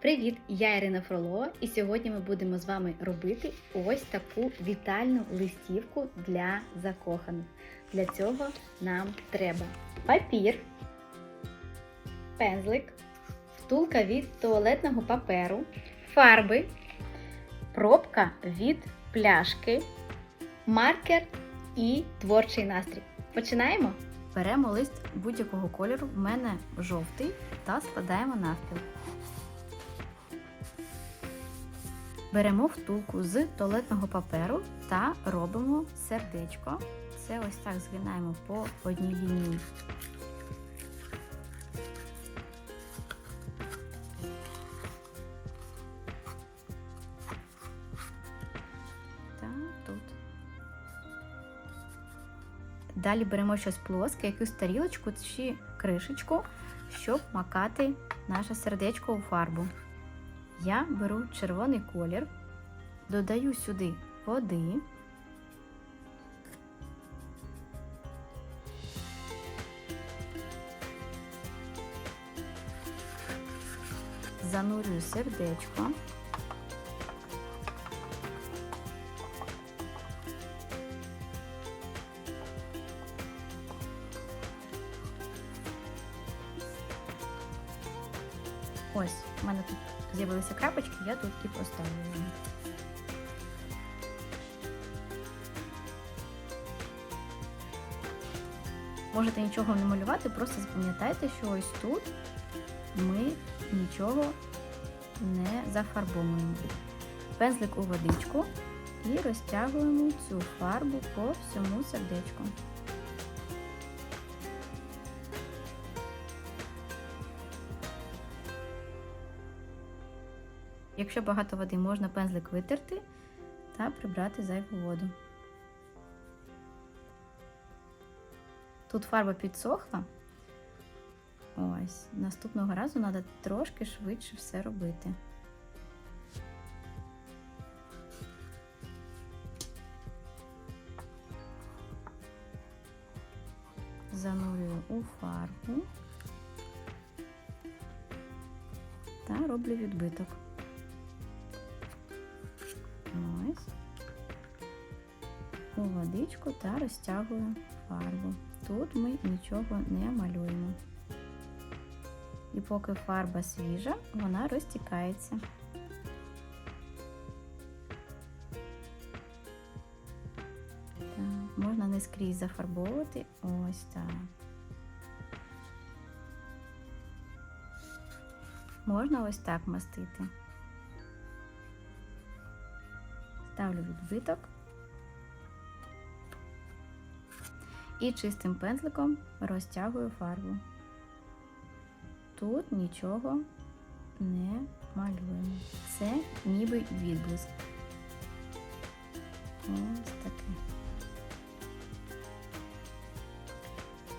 Привіт! Я Ірина Фролова, і сьогодні ми будемо з вами робити ось таку вітальну листівку для закоханих. Для цього нам треба папір, пензлик, втулка від туалетного паперу, фарби, пробка від пляшки, маркер і творчий настрій. Починаємо? Беремо лист будь-якого кольору, в мене жовтий, та складаємо навпіл. Беремо втулку з туалетного паперу та робимо сердечко. Це ось так згинаємо по одній лінії. Далі беремо щось плоске, якусь тарілочку чи кришечку, щоб макати наше сердечко у фарбу. Я беру червоний колір, додаю сюди води. Занурюю сердечко. Я тут і поставлю. Можете нічого не малювати, просто запам'ятайте, що ось тут ми нічого не зафарбовуємо. Пензлик у водичку і розтягуємо цю фарбу по всьому сердечку. Якщо багато води, можна пензлик витерти та прибрати зайву воду. Тут фарба підсохла. Ось, наступного разу треба трошки швидше все робити. Занурюю у фарбу та роблю відбиток. У та розтягую фарбу. Тут ми нічого не малюємо. І поки фарба свіжа, вона розтікається. Так, можна не скрізь зафарбовувати. Ось так. Можна ось так мастити. Ставлю відбиток і чистим пензликом розтягую фарбу. Тут нічого не малюємо. Це ніби відблиск. Ось таке.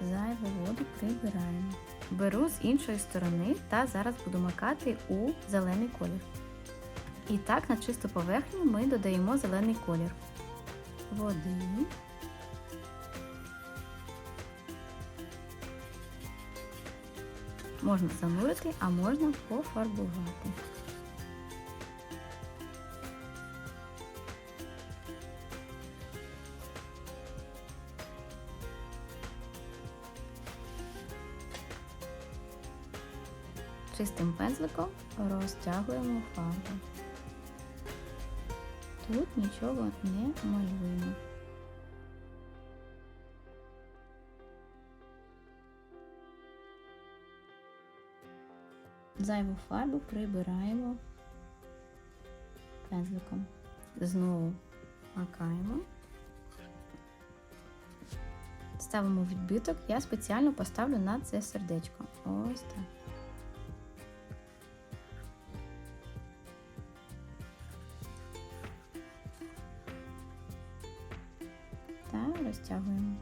Зайву воду прибираємо. Беру з іншої сторони та зараз буду макати у зелений колір. І так на чисту поверхню ми додаємо зелений колір води. Можна занурити, а можна пофарбувати. Чистим пензликом розтягуємо фарбу. Тут нічого не малюємо. Зайву фарбу прибираємо пензликом. Знову макаємо. Ставимо відбиток, я спеціально поставлю на це сердечко. Ось так. Та розтягуємо.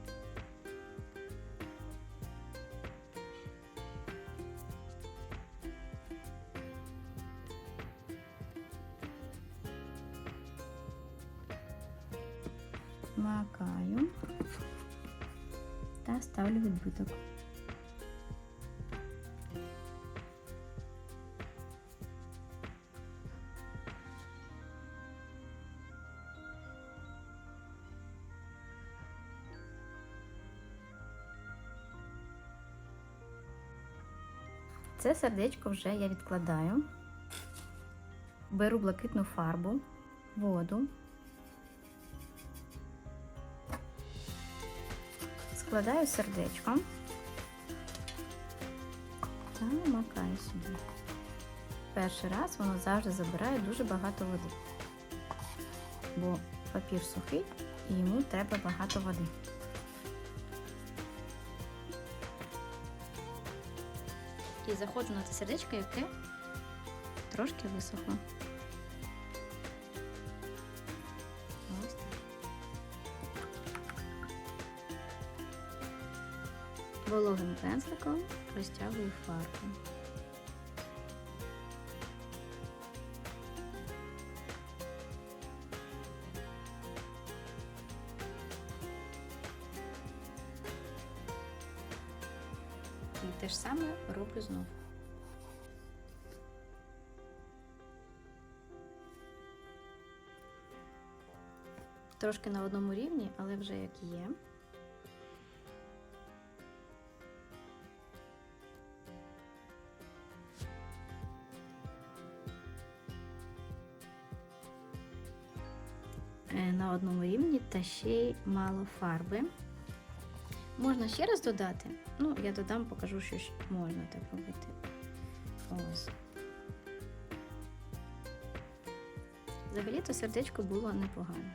Це сердечко вже я відкладаю. Беру блакитну фарбу, воду. Складаю сердечко та макаю сюди. Перший раз воно завжди забирає дуже багато води, бо папір сухий і йому треба багато води. І заходжу на це сердечко, яке трошки висохло. Ось так. Вологим пензликом розтягую фарбу. Саме роблю знову. Трошки на одному рівні, але вже як є. Е, На одному рівні та ще й мало фарби. Можна ще раз додати. Ну, я додам, покажу, що можна так робити. Ось. Взагалі-то сердечко було непогане.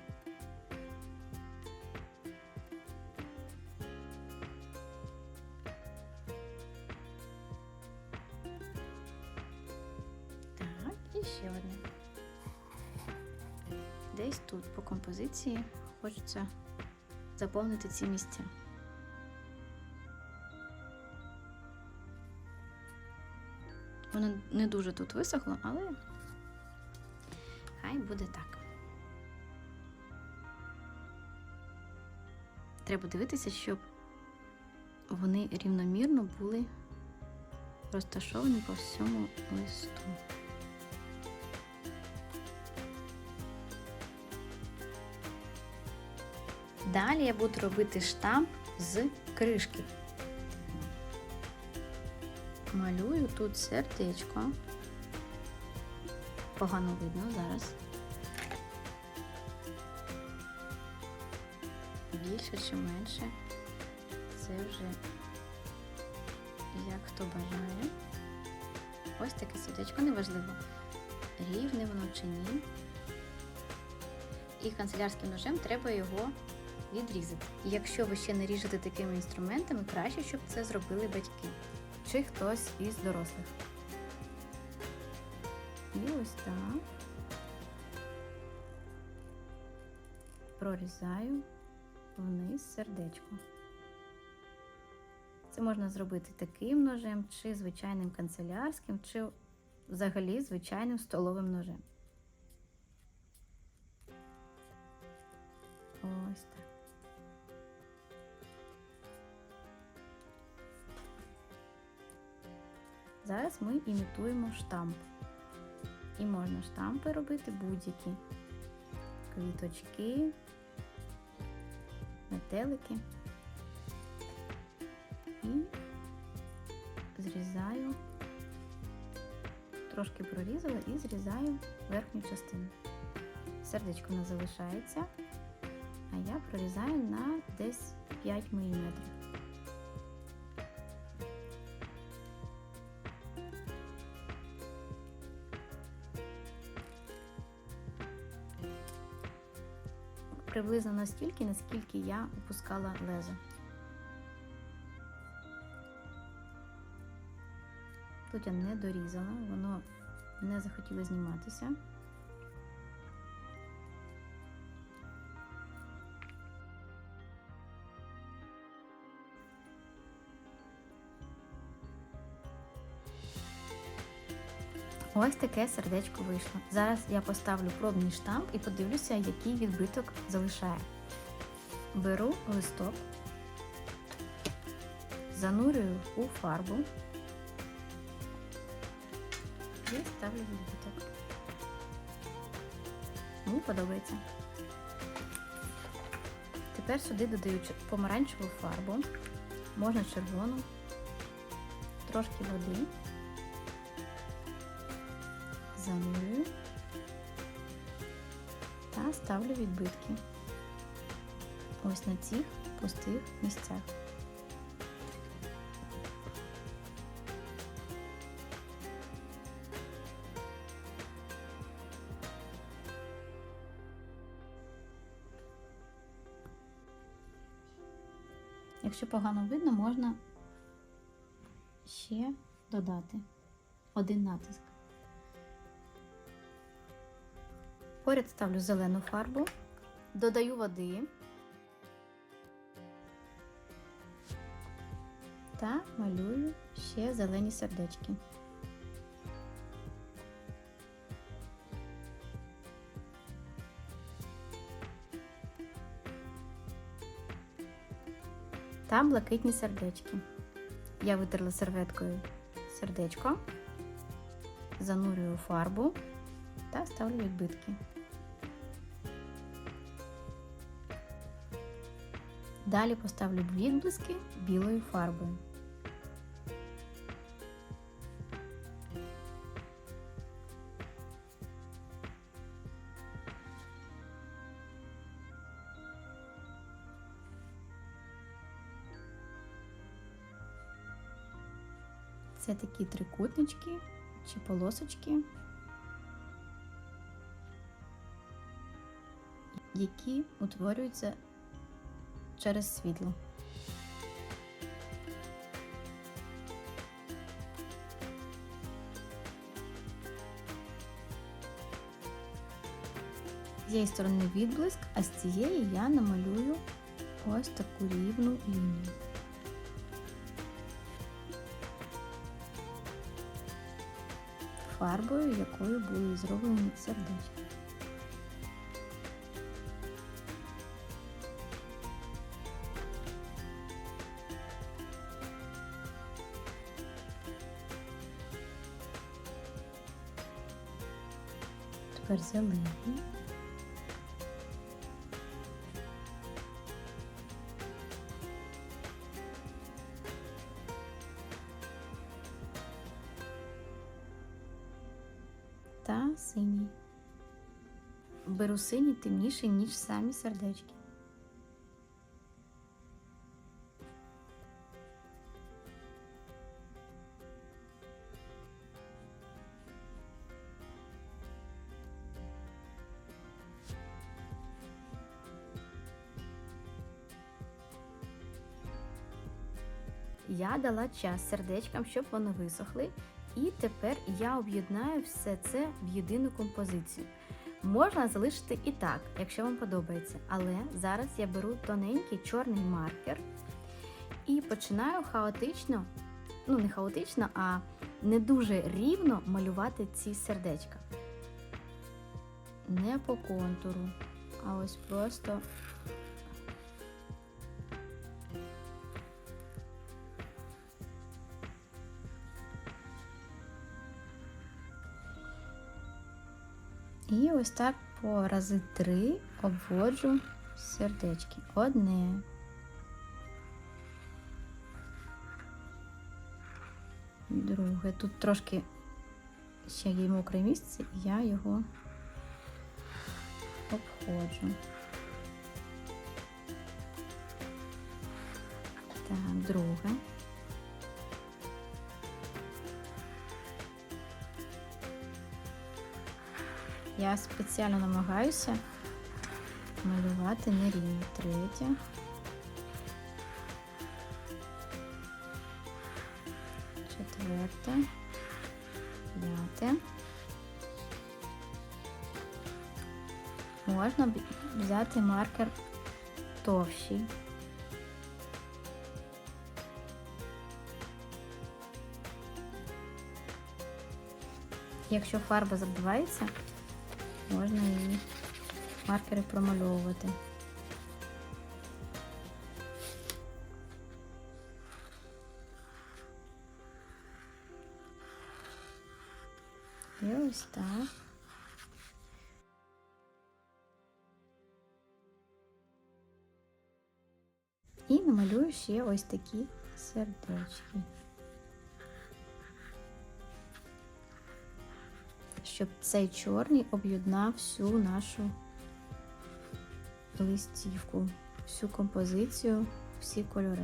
Так, і ще одне. Десь тут по композиції хочеться заповнити ці місця. Воно не дуже тут висохло, але хай буде так. Треба дивитися, щоб вони рівномірно були розташовані по всьому листу. Далі я буду робити штамп з кришки. Малюю тут сердечко. Погано видно зараз. Більше чи менше. Це вже як хто бажає. Ось таке сердечко, неважливо, рівне воно чи ні. І канцелярським ножем треба його відрізати. Якщо ви ще не ріжете такими інструментами, краще, щоб це зробили батьки чи хтось із дорослих. І ось так прорізаю вниз сердечко. Це можна зробити таким ножем, чи звичайним канцелярським, чи взагалі звичайним столовим ножем. Ось так. Зараз ми імітуємо штамп. І можна штампи робити будь-які. Квіточки, метелики. І зрізаю, трошки прорізала і зрізаю верхню частину. Сердечко у нас залишається, а я прорізаю на десь 5 мм. Приблизно настільки, наскільки я опускала лезо. Тут я не дорізала, воно не захотіло зніматися. Ось таке сердечко вийшло. Зараз я поставлю пробний штамп і подивлюся, який відбиток залишає. Беру листок, занурюю у фарбу і ставлю відбиток. Мені подобається. Тепер сюди додаю помаранчеву фарбу, можна червону, трошки води занурюю та ставлю відбитки ось на цих пустих місцях. Якщо погано видно, можна ще додати один натиск. Поряд ставлю зелену фарбу, додаю води та малюю ще зелені сердечки. та блакитні сердечки. Я витерла серветкою сердечко, занурюю фарбу та ставлю відбитки. Далі поставлю відблиски білою фарбою. Це такі трикутнички чи полосочки, які утворюються через світло. З цієї сторони відблиск, а з цієї я намалюю ось таку рівну лінію. Фарбою, якою були зроблені сердечки. Тепер зелені. Та синій. Беру синій темніший, ніж самі сердечки. Я дала час сердечкам, щоб вони висохли, і тепер я об'єднаю все це в єдину композицію. Можна залишити і так, якщо вам подобається, але зараз я беру тоненький чорний маркер і починаю хаотично, ну не хаотично, а не дуже рівно малювати ці сердечка. Не по контуру, а ось просто І ось так по рази три обводжу сердечки. Одне. Друге. Тут трошки ще є мокре місце, і я його обходжу. Так, друге. Я спеціально намагаюся малювати нерівно. Третє. Четверте. П'яте. Можна взяти маркер товщий. Якщо фарба забивається, можна її маркери промальовувати. І ось так. І намалюю ще ось такі сердечки. Щоб цей чорний об'єднав всю нашу листівку, всю композицію, всі кольори.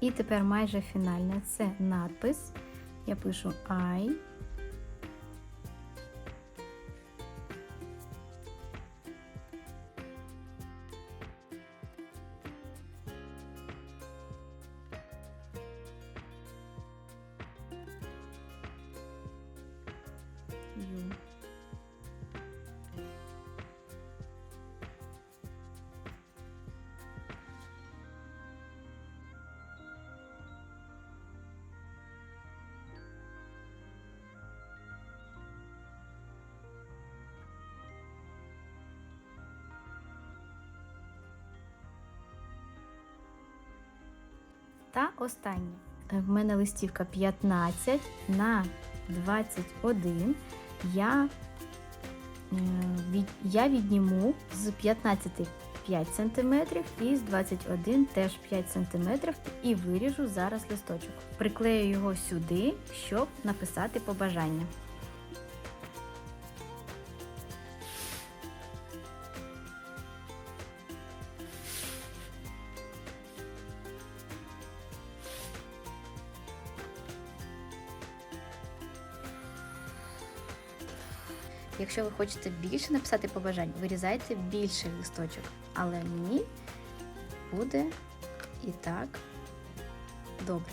І тепер майже фінальне це надпис. Я пишу I. Та останнє. Е, В мене листівка 15 на 21. Я, е, від, я відніму з 15 5 см і з 21 теж 5 см і виріжу зараз листочок. Приклею його сюди, щоб написати побажання. Якщо ви хочете більше написати побажань, вирізайте більший листочок. Але мені буде і так добре.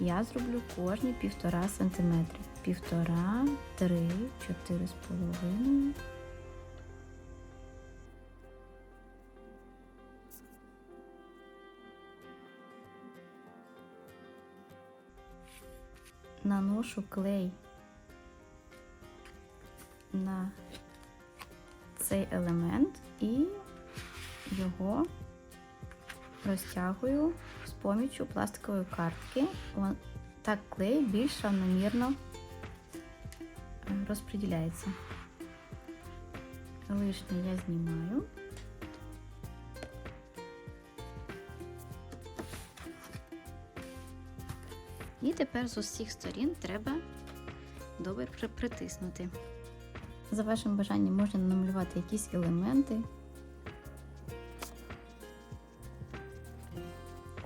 Я зроблю кожні півтора сантиметри. Півтора, три, чотири з половиною. Наношу клей на цей елемент і його розтягую з поміччю пластикової картки. Так клей більш равномірно е, розподіляється. Лишнє я знімаю. І тепер з усіх сторін треба добре притиснути. За вашим бажанням можна намалювати якісь елементи.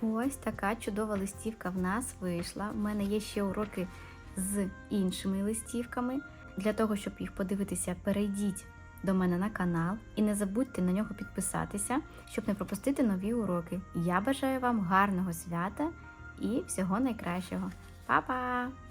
Ось така чудова листівка в нас вийшла. У мене є ще уроки з іншими листівками. Для того, щоб їх подивитися, перейдіть до мене на канал і не забудьте на нього підписатися, щоб не пропустити нові уроки. Я бажаю вам гарного свята і всього найкращого. Па-па!